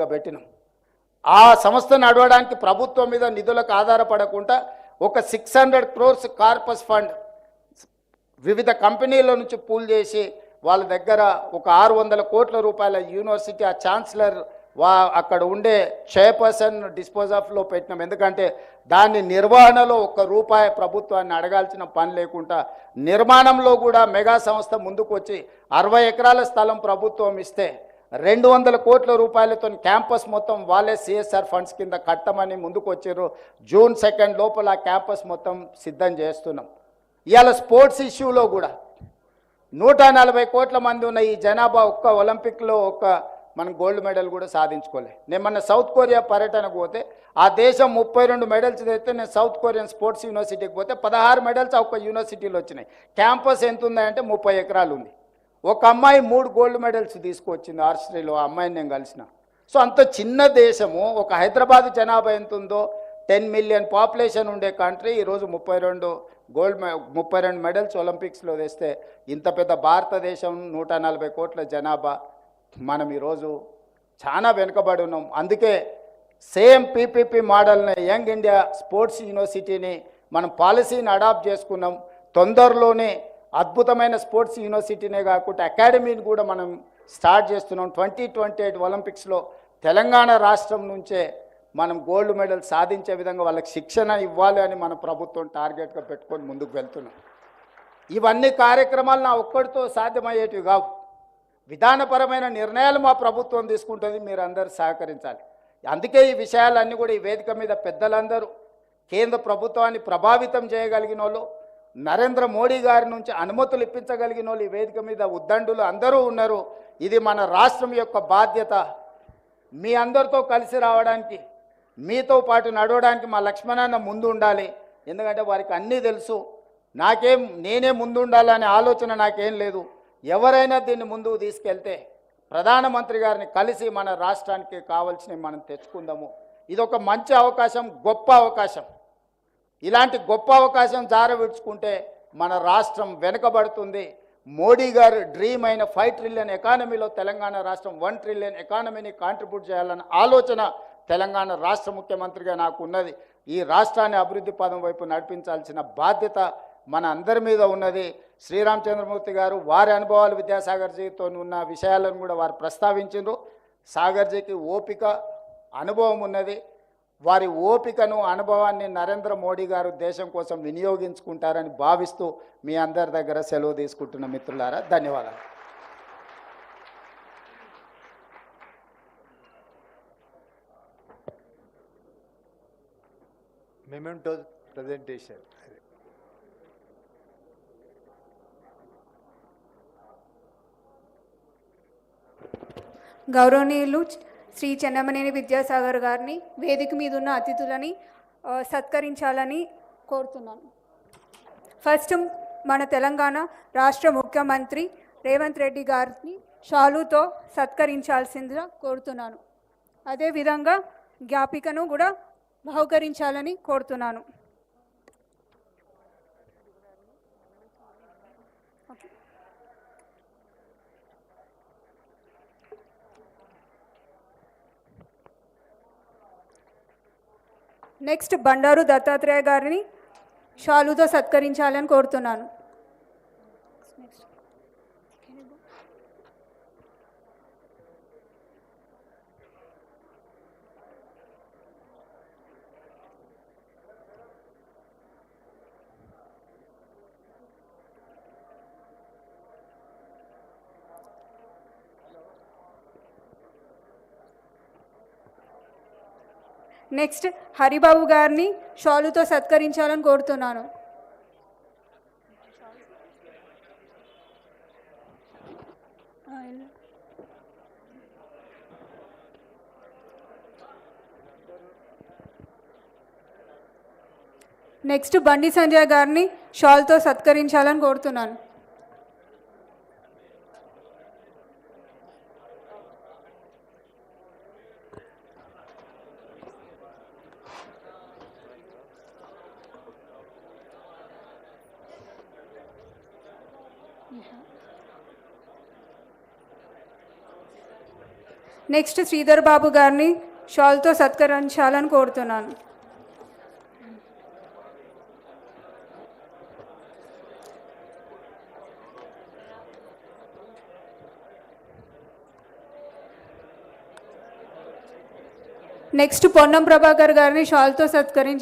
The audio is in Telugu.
గా పెట్టినాం. ఆ సంస్థ నడవడానికి ప్రభుత్వం మీద నిధులకు ఆధారపడకుండా ఒక six hundred crores corpus fund వివిధ కంపెనీల నుంచి పూల్ చేసి వాళ్ళ దగ్గర ఒక ఆరు వందల కోట్ల రూపాయల యూనివర్సిటీ ఆ ఛాన్సలర్ వా అక్కడ ఉండే చైర్పర్సన్ డిస్పోజ్ ఆఫ్లో పెట్టినాం. ఎందుకంటే దాన్ని నిర్వహణలో ఒక్క రూపాయి ప్రభుత్వాన్ని అడగాల్సిన పని లేకుండా నిర్మాణంలో కూడా మెగా సంస్థ ముందుకు వచ్చి అరవై ఎకరాల స్థలం ప్రభుత్వం ఇస్తే రెండు వందల కోట్ల రూపాయలతో క్యాంపస్ మొత్తం వాళ్ళే సిఎస్ఆర్ ఫండ్స్ కింద కట్టమని ముందుకు వచ్చారు జూన్ సెకండ్ లోపల క్యాంపస్ మొత్తం సిద్ధం చేస్తున్నాం. ఇవాళ స్పోర్ట్స్ ఇష్యూలో కూడా నూట నలభై కోట్ల మంది ఉన్న ఈ జనాభా ఒక్క ఒలింపిక్లో ఒక్క మనం గోల్డ్ మెడల్ కూడా సాధించుకోలే. నేను మొన్న సౌత్ కొరియా పర్యటనకు పోతే ఆ దేశం ముప్పై రెండు మెడల్స్ తెస్తే నేను సౌత్ కొరియన్ స్పోర్ట్స్ యూనివర్సిటీకి పోతే పదహారు మెడల్స్ ఒక్క యూనివర్సిటీలో వచ్చినాయి. క్యాంపస్ ఎంత ఉందంటే ముప్పై ఎకరాలు ఉంది. ఒక అమ్మాయి మూడు గోల్డ్ మెడల్స్ తీసుకొచ్చింది ఆర్చరీలో ఆ అమ్మాయిని నేను కలిసిన. సో అంత చిన్న దేశము ఒక హైదరాబాద్ జనాభా ఎంత ఉందో టెన్ మిలియన్ పాపులేషన్ ఉండే కంట్రీ ఈరోజు ముప్పై రెండు గోల్డ్ మె ముప్పై రెండు మెడల్స్ ఒలింపిక్స్లో తెస్తే ఇంత పెద్ద భారతదేశం నూట నలభై కోట్ల జనాభా. మనం ఈరోజు చాలా వెనుకబడి ఉన్నాం. అందుకే సేమ్ పీపీపీ మోడల్ని యంగ్ ఇండియా స్పోర్ట్స్ యూనివర్సిటీని మనం పాలసీని అడాప్ట్ చేసుకున్నాం. తొందరలోనే అద్భుతమైన స్పోర్ట్స్ యూనివర్సిటీనే కాకుండా అకాడమీని కూడా మనం స్టార్ట్ చేస్తున్నాం. ట్వంటీ ట్వంటీ ఎయిట్ ఒలింపిక్స్లో తెలంగాణ రాష్ట్రం నుంచే మనం గోల్డ్ మెడల్ సాధించే విధంగా వాళ్ళకి శిక్షణ ఇవ్వాలి అని మన ప్రభుత్వం టార్గెట్గా పెట్టుకొని ముందుకు వెళ్తున్నాం. ఇవన్నీ కార్యక్రమాలు నా ఒక్కడితో సాధ్యమయ్యేటివి కావు. విధానపరమైన నిర్ణయాలు మా ప్రభుత్వం తీసుకుంటుంది. మీరు అందరు సహకరించాలి. అందుకే ఈ విషయాలన్నీ కూడా ఈ వేదిక మీద పెద్దలందరూ కేంద్ర ప్రభుత్వాన్ని ప్రభావితం చేయగలిగిన వాళ్ళు నరేంద్ర మోడీ గారి నుంచి అనుమతులు ఇప్పించగలిగిన వాళ్ళు ఈ వేదిక మీద ఉద్దండులు అందరూ ఉన్నారు. ఇది మన రాష్ట్రం యొక్క బాధ్యత. మీ అందరితో కలిసి రావడానికి మీతో పాటు నడవడానికి మా లక్ష్మణాన్న ముందు ఉండాలి. ఎందుకంటే వారికి అన్నీ తెలుసు. నాకేం నేనే ముందు ఉండాలనే ఆలోచన నాకేం లేదు. ఎవరైనా దీన్ని ముందుకు తీసుకెళ్తే ప్రధానమంత్రి గారిని కలిసి మన రాష్ట్రానికి కావాల్సినవి మనం తెచ్చుకుందాము. ఇది ఒక మంచి అవకాశం గొప్ప అవకాశం. ఇలాంటి గొప్ప అవకాశం జారవిడ్చుకుంటే మన రాష్ట్రం వెనుకబడుతుంది. మోడీ గారు డ్రీమ్ అయిన ఫైవ్ ట్రిలియన్ ఎకానమీలో తెలంగాణ రాష్ట్రం వన్ ట్రిలియన్ ఎకానమీని కాంట్రిబ్యూట్ చేయాలన్న ఆలోచన తెలంగాణ రాష్ట్ర ముఖ్యమంత్రిగా నాకు ఉన్నది. ఈ రాష్ట్రాన్ని అభివృద్ధి పదం వైపు నడిపించాల్సిన బాధ్యత మన అందరి మీద ఉన్నది. శ్రీరామచంద్రమూర్తి గారు వారి అనుభవాలు విద్యాసాగర్జీతో ఉన్న విషయాలను కూడా వారు ప్రస్తావించారు సాగర్జీకి ఓపిక అనుభవం ఉన్నది. వారి ఓపికను అనుభవాన్ని నరేంద్ర మోడీ గారు దేశం కోసం వినియోగించుకుంటారని భావిస్తూ మీ అందరి దగ్గర సెలవు తీసుకుంటున్న మిత్రులారా ధన్యవాదాలు memento presentation. గౌరవనీయులు శ్రీ చెన్నమనేని విద్యాసాగర్ గారిని వేదిక మీద ఉన్న అతిథులని సత్కరించాలని కోరుతున్నాను. ఫస్ట్ మన తెలంగాణ రాష్ట్ర ముఖ్యమంత్రి రేవంత్ రెడ్డి గారిని షాలుతో సత్కరించాల్సిందిగా కోరుతున్నాను. అదేవిధంగా జ్ఞాపికను కూడా బహుకరించాలని కోరుతున్నాను. నెక్స్ట్ బండారు దత్తాత్రేయ గారిని షాలుతో సత్కరించాలని కోరుతున్నాను. నెక్స్ట్ హరిబాబు గారిని షాలుతో సత్కరించాలని కోరుతున్నాను. నెక్స్ట్ బండి సంజయ్ గారిని షాల్తో సత్కరించాలని కోరుతున్నాను. नैक्स्ट श्रीधर बाबू गार शाल तो सत्कू नैक्स्ट पोन प्रभाकर् शाल तो सत्कान